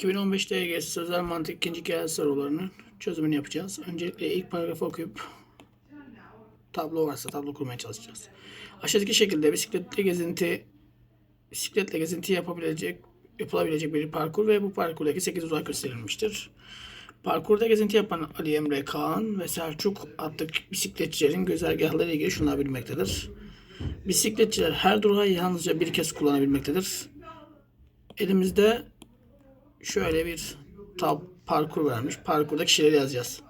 2015 DGS Sözel Mantık ikinci kağıt sorularının çözümünü yapacağız. Öncelikle ilk paragrafı okuyup tablo varsa tablo kurmaya çalışacağız. Aşağıdaki şekilde bisikletle gezinti bisikletle gezinti yapabilecek yapılabilecek bir parkur ve bu parkurdaki 8 uzak gösterilmiştir. Parkurda gezinti yapan Ali Emre Kaan ve Selçuk adlı bisikletçilerin güzergahları ile ilgili şunlar bilmektedir. Bisikletçiler her durağı yalnızca bir kez kullanabilmektedir. Elimizde şöyle bir tab parkur vermiş. Parkurda kişileri yazacağız.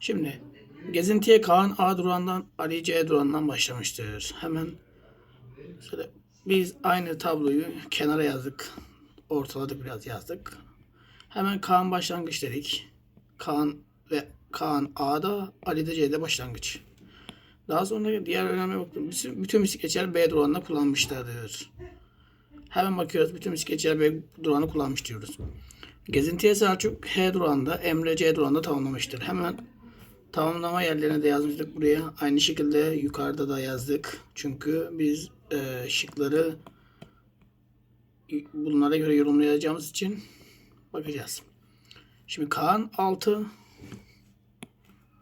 Şimdi gezintiye Kaan A durağından Ali C durağından başlamıştır. Hemen şöyle biz aynı tabloyu kenara yazdık. Ortaladık biraz yazdık. Hemen Kaan başlangıç dedik. Kaan ve Kaan A'da Ali de C'de başlangıç. Daha sonra diğer önemli baktım. Bütün, bütün bisikletçiler B durağında kullanmışlardır. Hemen bakıyoruz. Bütün bisikletçiler B durağını kullanmış diyoruz. Gezintiye Selçuk H durağında, Emre C durağında tamamlamıştır. Hemen tamamlama yerlerine de yazmıştık buraya. Aynı şekilde yukarıda da yazdık. Çünkü biz e, şıkları bunlara göre yorumlayacağımız için bakacağız. Şimdi Kaan 6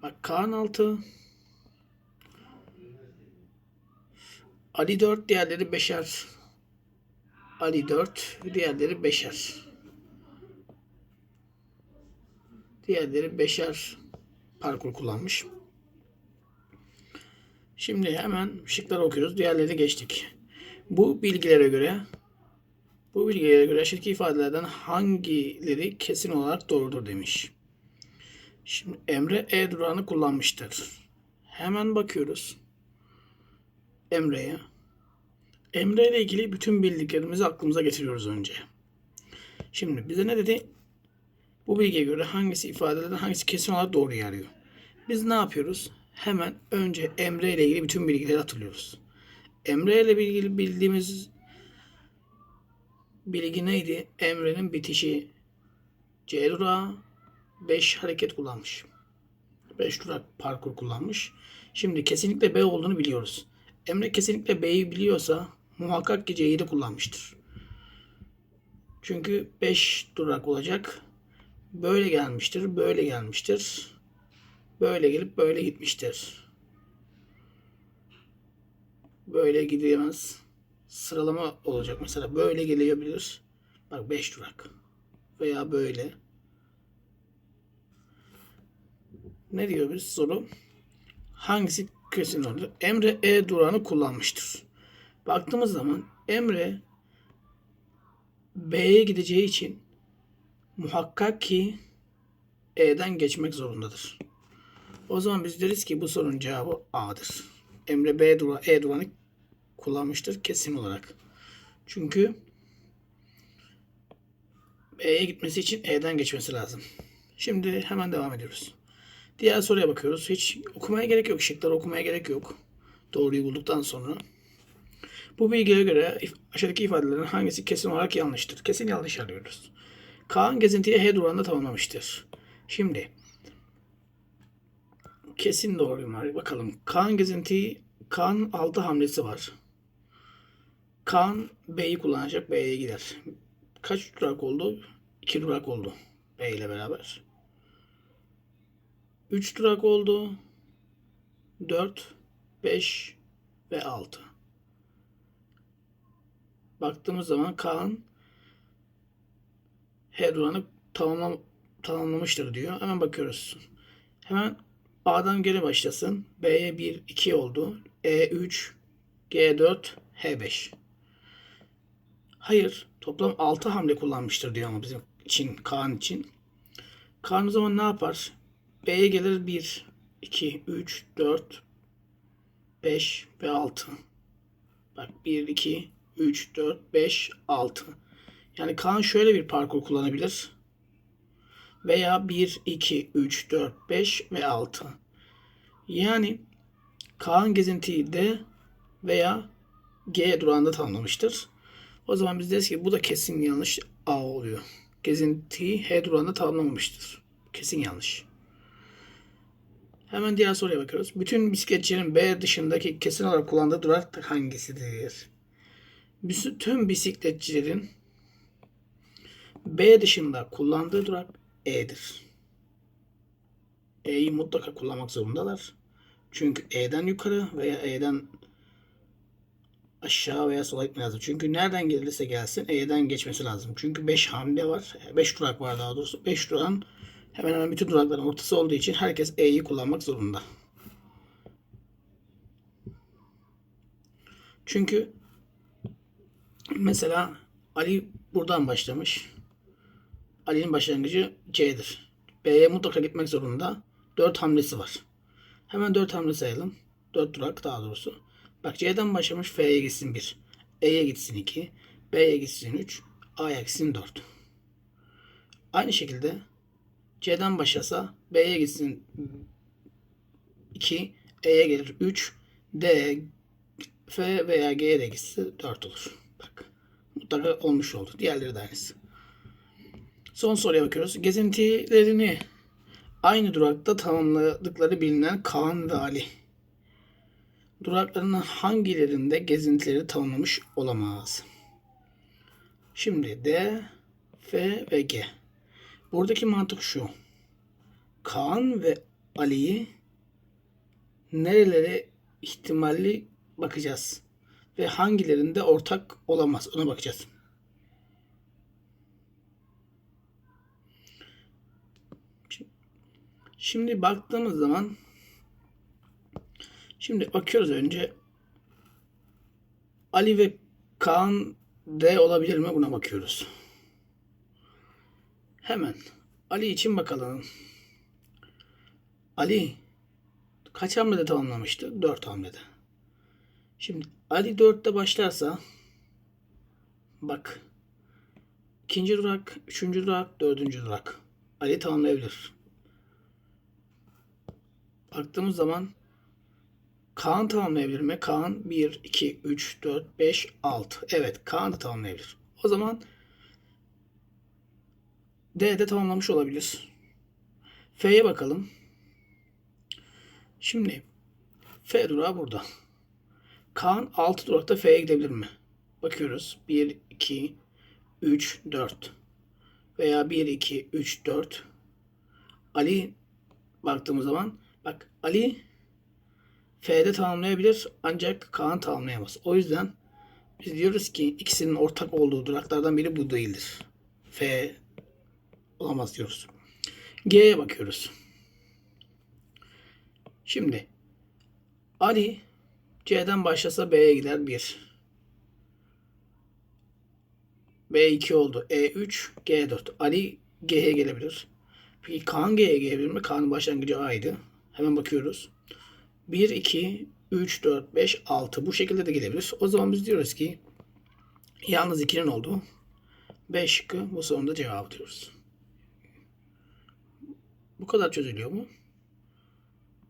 Bak Kaan 6 Ali 4 diğerleri 5'er Ali 4 diğerleri 5'er Diğerleri 5'er parkur kullanmış. Şimdi hemen şıkları okuyoruz. Diğerleri geçtik. Bu bilgilere göre bu bilgilere göre aşağıdaki ifadelerden hangileri kesin olarak doğrudur demiş. Şimdi Emre E durağını kullanmıştır. Hemen bakıyoruz. Emre'ye. Emre ile ilgili bütün bildiklerimizi aklımıza getiriyoruz önce. Şimdi bize ne dedi? Bu bilgiye göre hangisi ifadelerden hangisi kesin olarak doğru yer arıyor. Biz ne yapıyoruz? Hemen önce Emre ile ilgili bütün bilgileri hatırlıyoruz. Emre ile ilgili bildiğimiz bilgi neydi? Emre'nin bitişi C durağı 5 hareket kullanmış. 5 durak parkur kullanmış. Şimdi kesinlikle B olduğunu biliyoruz. Emre kesinlikle B'yi biliyorsa muhakkak C'yi de kullanmıştır. Çünkü 5 durak olacak. Böyle gelmiştir, böyle gelmiştir. Böyle gelip böyle gitmiştir. Böyle gidemez. Sıralama olacak mesela. Böyle gelebilir. Bak 5 durak. Veya böyle. Ne diyor biz soru? Hangisi kesin olur? Emre E durağını kullanmıştır. Baktığımız zaman Emre B'ye gideceği için muhakkak ki E'den geçmek zorundadır. O zaman biz deriz ki bu sorunun cevabı A'dır. Emre B durağı, E durağını kullanmıştır kesin olarak. Çünkü B'ye gitmesi için E'den geçmesi lazım. Şimdi hemen devam ediyoruz. Diğer soruya bakıyoruz. Hiç okumaya gerek yok. Şıkları okumaya gerek yok. Doğruyu bulduktan sonra. Bu bilgiye göre aşağıdaki ifadelerin hangisi kesin olarak yanlıştır? Kesin yanlış arıyoruz. Kaan gezintiye H durağında tamamlamıştır. Şimdi kesin doğru mu? Bakalım. Kaan gezintiyi Kaan 6 hamlesi var. Kaan B'yi kullanacak. B'ye gider. Kaç durak oldu? 2 durak oldu. B ile beraber. 3 durak oldu. 4, 5 ve 6. Baktığımız zaman Kaan H durağını tamamlam tamamlamıştır diyor. Hemen bakıyoruz. Hemen A'dan geri başlasın. B'ye 1, 2 oldu. E 3, G 4, H 5. Hayır. Toplam 6 hamle kullanmıştır diyor ama bizim için, Kaan için. Kaan o zaman ne yapar? B'ye gelir 1, 2, 3, 4, 5 ve 6. Bak 1, 2, 3, 4, 5, 6. Yani Kaan şöyle bir parkur kullanabilir. Veya 1, 2, 3, 4, 5 ve 6. Yani Kaan gezintiyi D veya G durağında tamamlamıştır. O zaman biz deriz ki bu da kesin yanlış A oluyor. Gezintiyi H durağında tamamlamamıştır. Kesin yanlış. Hemen diğer soruya bakıyoruz. Bütün bisikletçilerin B dışındaki kesin olarak kullandığı durak hangisidir? Bütün bisikletçilerin B dışında kullandığı durak E'dir. E'yi mutlaka kullanmak zorundalar. Çünkü E'den yukarı veya E'den aşağı veya sola gitmesi lazım. Çünkü nereden gelirse gelsin E'den geçmesi lazım. Çünkü 5 hamle var. 5 durak var daha doğrusu. 5 durağın hemen hemen bütün durakların ortası olduğu için herkes E'yi kullanmak zorunda. Çünkü mesela Ali buradan başlamış. Ali'nin başlangıcı C'dir. B'ye mutlaka gitmek zorunda. 4 hamlesi var. Hemen 4 hamle sayalım. 4 durak daha doğrusu. Bak C'den başlamış F'ye gitsin 1. E'ye gitsin 2. B'ye gitsin 3. A'ya gitsin 4. Aynı şekilde C'den başlasa B'ye gitsin 2. E'ye gelir 3. D, F veya G'ye de gitse 4 olur. Bak mutlaka olmuş oldu. Diğerleri de aynısı. Son soruya bakıyoruz. Gezintilerini aynı durakta tamamladıkları bilinen Kaan ve Ali. Duraklarının hangilerinde gezintileri tamamlamış olamaz? Şimdi D, F ve G. Buradaki mantık şu. Kaan ve Ali'yi nerelere ihtimalli bakacağız. Ve hangilerinde ortak olamaz. Ona bakacağız. Şimdi baktığımız zaman şimdi bakıyoruz önce Ali ve Kaan D olabilir mi buna bakıyoruz. Hemen Ali için bakalım. Ali kaç hamlede tamamlamıştı? 4 hamlede. Şimdi Ali 4'te başlarsa bak ikinci durak, üçüncü durak, dördüncü durak. Ali tamamlayabilir. Baktığımız zaman Kaan tamamlayabilir mi? Kaan 1, 2, 3, 4, 5, 6. Evet Kaan da tamamlayabilir. O zaman D de tamamlamış olabilir. F'ye bakalım. Şimdi F durağı burada. Kaan 6 durakta F'ye gidebilir mi? Bakıyoruz. 1, 2, 3, 4. Veya 1, 2, 3, 4. Ali baktığımız zaman bak Ali F'de tamamlayabilir ancak Kaan tamamlayamaz. O yüzden biz diyoruz ki ikisinin ortak olduğu duraklardan biri bu değildir. F olamaz diyoruz. G'ye bakıyoruz. Şimdi Ali C'den başlasa B'ye gider 1. B2 oldu. E3, G4. Ali G'ye gelebilir. Peki Kaan G'ye gelebilir mi? Kaan'ın başlangıcı A'ydı. Hemen bakıyoruz. 1, 2, 3, 4, 5, 6. Bu şekilde de gelebilir. O zaman biz diyoruz ki yalnız 2'nin olduğu 5 şıkkı bu sorunun da cevabı diyoruz. Bu kadar çözülüyor mu?